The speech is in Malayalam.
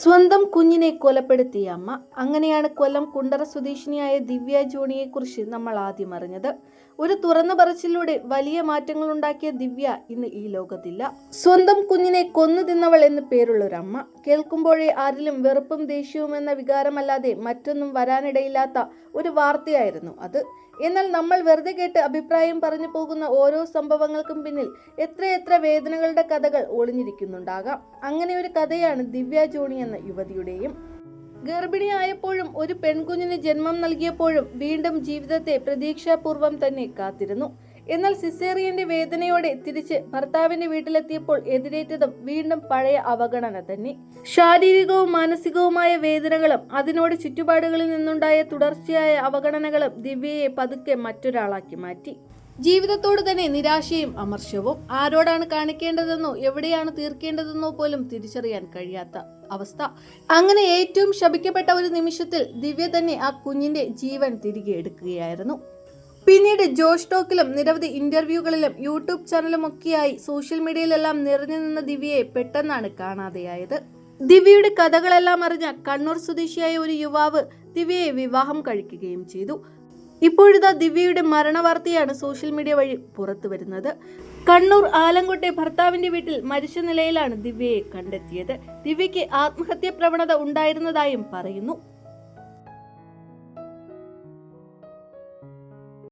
സ്വന്തം കുഞ്ഞിനെ കൊലപ്പെടുത്തിയ അമ്മ. അങ്ങനെയാണ് കൊല്ലം കുണ്ടറ സ്വദേശിനിയായ ദിവ്യ ജോണിയെക്കുറിച്ച് നമ്മൾ ആദ്യം അറിഞ്ഞത്. ഒരു തുറന്നു പറച്ചിലൂടെ വലിയ മാറ്റങ്ങൾ ഉണ്ടാക്കിയ ദിവ്യ ഇന്ന് ഈ ലോകത്തില്ല. സ്വന്തം കുഞ്ഞിനെ കൊന്നു തിന്നവൾ എന്ന് പേരുള്ള ഒരു അമ്മ. കേൾക്കുമ്പോഴേ ആരിലും വെറുപ്പും ദേഷ്യവും എന്ന വികാരമല്ലാതെ മറ്റൊന്നും വരാനിടയില്ലാത്ത ഒരു വാർത്തയായിരുന്നു അത്. എന്നാൽ നമ്മൾ വെറുതെ കേട്ട് അഭിപ്രായം പറഞ്ഞു പോകുന്ന ഓരോ സംഭവങ്ങൾക്കും പിന്നിൽ എത്രയെത്ര വേദനകളുടെ കഥകൾ ഒളിഞ്ഞിരിക്കുന്നുണ്ടാകാം. അങ്ങനെ ഒരു കഥയാണ് ദിവ്യ ജോണി എന്ന യുവതിയുടെയും. ഗർഭിണിയായപ്പോഴും ഒരു പെൺകുഞ്ഞിന് ജന്മം നൽകിയപ്പോഴും വീണ്ടും ജീവിതത്തെ പ്രതീക്ഷാപൂർവം തന്നെ കാത്തിരുന്നു. എന്നാൽ സിസേറിയന്റെ വേദനയോടെ തിരിച്ച് ഭർത്താവിന്റെ വീട്ടിലെത്തിയപ്പോൾ എതിരേറ്റതും വീണ്ടും പഴയ അവഗണന തന്നെ. ശാരീരികവും മാനസികവുമായ വേദനകളും അതിനോട് ചുറ്റുപാടുകളിൽ നിന്നുണ്ടായ തുടർച്ചയായ അവഗണനകളും ദിവ്യയെ പതുക്കെ മറ്റൊരാളാക്കി മാറ്റി. ജീവിതത്തോട് തന്നെ നിരാശയും അമർഷവും ആരോടാണ് കാണിക്കേണ്ടതെന്നോ എവിടെയാണ് തീർക്കേണ്ടതെന്നോ പോലും തിരിച്ചറിയാൻ കഴിയാത്ത അവസ്ഥ. അങ്ങനെ ഏറ്റവും ശപിക്കപ്പെട്ട ഒരു നിമിഷത്തിൽ ദിവ്യ തന്നെ ആ കുഞ്ഞിന്റെ ജീവൻ തിരികെ എടുക്കുകയായിരുന്നു. പിന്നീട് ജോഷ് ടോക്കിലും നിരവധി ഇന്റർവ്യൂകളിലും യൂട്യൂബ് ചാനലും ഒക്കെയായി സോഷ്യൽ മീഡിയയിലെല്ലാം നിറഞ്ഞു നിന്ന ദിവ്യയെ പെട്ടെന്നാണ് കാണാതെയായത്. ദിവ്യയുടെ കഥകളെല്ലാം അറിഞ്ഞ കണ്ണൂർ സ്വദേശിയായ ഒരു യുവാവ് ദിവ്യയെ വിവാഹം കഴിക്കുകയും ചെയ്തു. ഇപ്പോഴിതാ ദിവ്യയുടെ മരണവാർത്തയാണ് സോഷ്യൽ മീഡിയ വഴി പുറത്തു വരുന്നത്. കണ്ണൂർ ആലങ്കോട്ടെ ഭർത്താവിന്റെ വീട്ടിൽ മരിച്ച നിലയിലാണ് ദിവ്യയെ കണ്ടെത്തിയത്. ദിവ്യയ്ക്ക് ആത്മഹത്യാ പ്രവണത ഉണ്ടായിരുന്നതായും പറയുന്നു.